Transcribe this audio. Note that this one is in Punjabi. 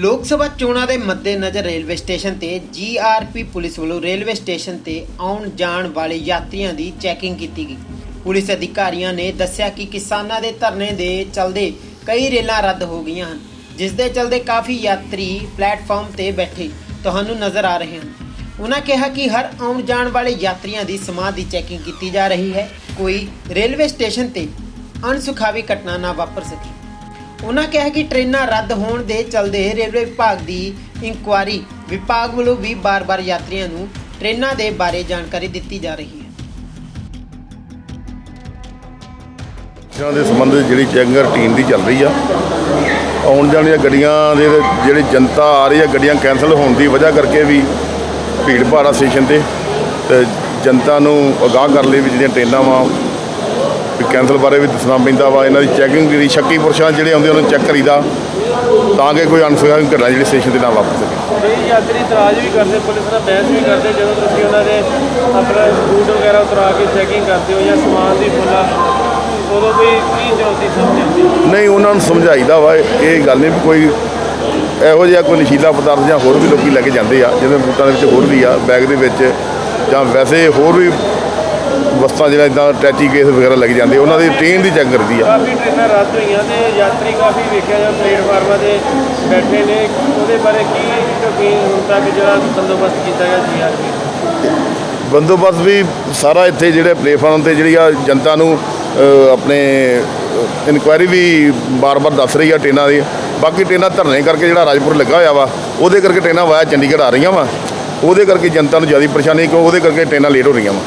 ਲੋਕ ਸਭਾ ਚੋਣਾਂ ਦੇ ਮੱਦੇਨਜ਼ਰ ਰੇਲਵੇ ਸਟੇਸ਼ਨ ਤੇ ਜੀਆਰਪੀ ਪੁਲਿਸ ਵੱਲੋਂ ਰੇਲਵੇ ਸਟੇਸ਼ਨ ਤੇ ਆਉਣ ਜਾਣ ਵਾਲੇ ਯਾਤਰੀਆਂ ਦੀ ਚੈਕਿੰਗ ਕੀਤੀ ਗਈ। ਪੁਲਿਸ ਅਧਿਕਾਰੀਆਂ ਨੇ ਦੱਸਿਆ ਕਿ ਕਿਸਾਨਾਂ ਦੇ ਧਰਨੇ ਦੇ ਚਲਦੇ ਕਈ ਰੇਲਾਂ ਰੱਦ ਹੋ ਗਈਆਂ ਹਨ, ਜਿਸ ਦੇ ਚਲਦੇ ਕਾਫੀ ਯਾਤਰੀ ਪਲੇਟਫਾਰਮ ਤੇ ਬੈਠੇ ਤੁਹਾਨੂੰ ਨਜ਼ਰ ਆ ਰਹੇ ਹਨ। ਉਹਨਾਂ ਕਿਹਾ ਕਿ ਹਰ ਆਉਣ ਜਾਣ ਵਾਲੇ ਯਾਤਰੀਆਂ ਦੀ ਸਮਾਂ ਦੀ ਚੈਕਿੰਗ ਕੀਤੀ ਜਾ ਰਹੀ ਹੈ। ਕੋਈ ਰੇਲਵੇ ਸਟੇਸ਼ਨ ਤੇ ਅਣਸੁਖਾਵੀ ਘਟਨਾ ਨਾ ਵਾਪਰ ਸਕੇ। ਉਹਨਾਂ ਕਿਹਾ ਕਿ ਟ੍ਰੇਨਾਂ ਰੱਦ ਹੋਣ ਦੇ ਚਲਦੇ ਰੇਲਵੇ ਵਿਭਾਗ ਦੀ ਇਨਕੁਆਰੀ ਵਿਭਾਗ ਵੱਲੋਂ ਵੀ ਬਾਰ-ਬਾਰ ਯਾਤਰੀਆਂ ਨੂੰ ਟ੍ਰੇਨਾਂ ਦੇ ਬਾਰੇ ਜਾਣਕਾਰੀ ਦਿੱਤੀ ਜਾ ਰਹੀ ਹੈ। ਇਹਨਾਂ ਦੇ ਸੰਬੰਧ ਵਿੱਚ ਜਿਹੜੀ ਚੈਕਿੰਗ ਰੂਟੀਨ ਦੀ ਚੱਲ ਰਹੀ ਆ। ਆਉਣ ਜਾਣ ਦੀਆਂ ਗੱਡੀਆਂ ਦੇ ਜਿਹੜੀ ਜਨਤਾ ਆ ਰਹੀ ਆ, ਗੱਡੀਆਂ ਕੈਂਸਲ ਹੋਣ ਦੀ ਵਜ੍ਹਾ ਕਰਕੇ ਵੀ ਭੀੜ ਭਾੜਾ ਸਟੇਸ਼ਨ ਤੇ ਤੇ ਜਨਤਾ ਨੂੰ ਅਗਾਹ ਕਰਨ ਲਈ ਵੀ ਜਿਹੜੀਆਂ ਟ੍ਰੇਨਾਂ ਵਾ ਵੀ ਕੈਂਸਲ ਬਾਰੇ ਵੀ ਦੱਸਣਾ ਪੈਂਦਾ ਵਾ ਇਹਨਾਂ ਦੀ ਚੈਕਿੰਗ ਜਿਹੜੀ ਸ਼ੱਕੀ ਪੁਰਸ਼ਾਂ ਜਿਹੜੇ ਆਉਂਦੇ ਉਹਨਾਂ ਨੂੰ ਚੈੱਕ ਕਰੀਦਾ ਤਾਂ ਕਿ ਕੋਈ ਅਨਸੁਖਾਵੀ ਘਟਨਾ ਜਿਹੜੀ ਸਟੇਸ਼ਨ ਤੇ ਨਾ ਵਾਪਰ ਸਕੇ ਕਈ ਯਾਤਰੀ ਇਤਰਾਜ਼ ਵੀ ਕਰਦੇ ਪੁਲਿਸ ਨਾਲ ਬਹਿਸ ਵੀ ਕਰਦੇ ਜਦੋਂ ਤੁਸੀਂ ਉਹਨਾਂ ਦੇ ਆਪਣਾ ਬੂਟ ਵਗੈਰਾ ਉਤਰਾ ਕੇ ਚੈਕਿੰਗ ਕਰਦੇ ਹੋ ਜਾਂ ਸਮਾਨ ਦੀ ਫੁੱਲਾ ਉਦੋਂ ਕੋਈ ਕੀ ਚੁਣੌਤੀ ਹੈ? ਨਹੀਂ ਉਹਨਾਂ ਨੂੰ ਸਮਝਾਈਦਾ ਵਾ ਇਹ ਗੱਲ ਨਹੀਂ ਵੀ ਕੋਈ ਇਹੋ ਜਿਹਾ ਕੋਈ ਨਸ਼ੀਲਾ ਪਦਾਰਥ ਜਾਂ ਹੋਰ ਵੀ ਲੋਕੀ ਲੈ ਕੇ ਜਾਂਦੇ ਆ ਜਿਵੇਂ ਬੂਟਾਂ ਦੇ ਵਿੱਚ ਹੋਰ ਵੀ ਆ ਬੈਗ ਦੇ ਵਿੱਚ ਜਾਂ ਵੈਸੇ ਹੋਰ ਵੀ ਵਸਤਾਂ ਜਿਹੜਾ ਇਦਾਂ ਟੈਚੀ ਕੇਸ ਵਗੈਰਾ ਲੈ ਕੇ ਜਾਂਦੇ ਉਹਨਾਂ ਦੀ ਟ੍ਰੇਨ ਦੀ ਚੈੱਕ ਕਰਦੀ ਆ। ਕਾਫੀ ਟ੍ਰੇਨਾਂ ਰੱਦ ਹੋਈਆਂ ਤੇ ਯਾਤਰੀ ਕਾਫੀ ਵੇਖਿਆ ਜਾਂ ਪਲੇਟਫਾਰਮਾਂ ਤੇ ਬੈਠੇ ਨੇ ਉਹਦੇ ਬਾਰੇ ਕੀ ਕੀ ਹੁਣ ਤੱਕ ਜਿਹੜਾ ਬੰਦੋਬਸਤ ਕੀਤਾ ਗਿਆ ਜੀਆਰਪੀ ਬੰਦੋਬਸਤ ਵੀ ਸਾਰਾ ਇੱਥੇ ਜਿਹੜੇ ਪਲੇਟਫਾਰਮ ਤੇ ਜਿਹੜੀ ਆ ਜਨਤਾ ਨੂੰ ਆਪਣੇ ਇਨਕੁਆਇਰੀ ਵੀ ਬਾਰ-ਬਾਰ ਦੱਸ ਰਹੀ ਆ ਟ੍ਰੇਨਾਂ ਦੀ। ਬਾਕੀ ਟ੍ਰੇਨਾਂ ਧਰਨੇ ਕਰਕੇ ਜਿਹੜਾ ਰਾਜਪੁਰ ਲੱਗਾ ਹੋਇਆ ਵਾ ਉਹਦੇ ਕਰਕੇ ਟ੍ਰੇਨਾਂ ਵਾਇਆ ਚੰਡੀਗੜ੍ਹ ਆ ਰਹੀਆਂ ਵਾ। ਉਹਦੇ ਕਰਕੇ ਜਨਤਾ ਨੂੰ ਜ਼ਿਆਦਾ ਪਰੇਸ਼ਾਨੀ ਕਿਉਂ ਉਹਦੇ ਕਰਕੇ ਟ੍ਰੇਨਾਂ ਲੇਟ ਹੋ ਰਹੀਆਂ ਵਾ।